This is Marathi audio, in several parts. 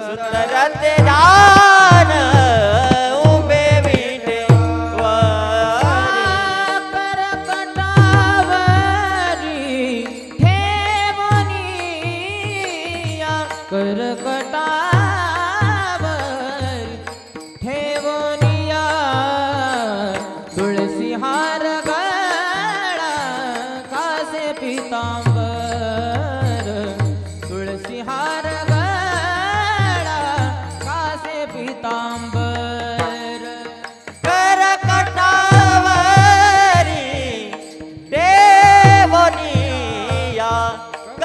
सुंदर ते धान उभे विटेवारी करकटावर. ठेवनिया तुळसी हार गळा. कासे पितांबर.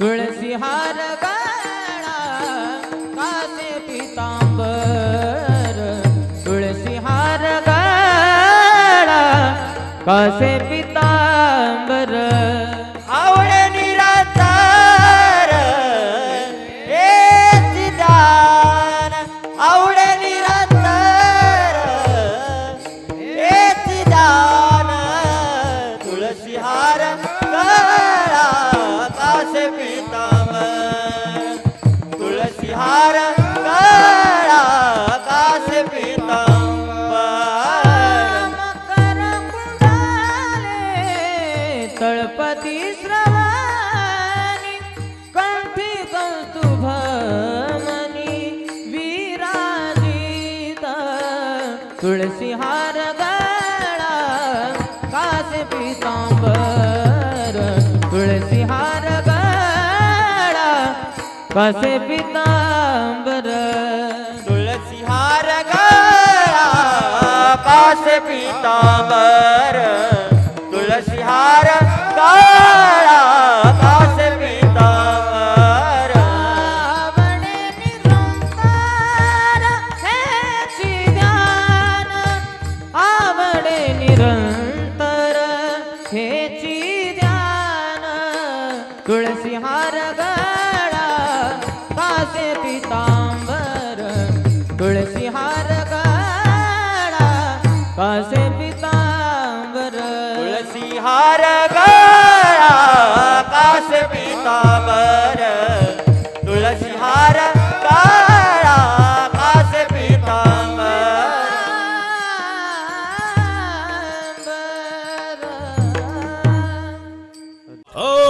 तुळसी हार गळा कासे पितांबर. तुळसी हार गळा कासे पितांबर कुंडाले तळपती श्रवणी कंठी कौस्तुभमणी विराजित तुळसी हार गळा कासे पितांबर तुळसी हार गळा कासे पितांबर तुळसी हार गळा कास पितांबर तुळसी हार गळा कासे पितांबर. तुळसी हार गळा कासे पितांबर. तुळसी हार गळा कासे पितांबर.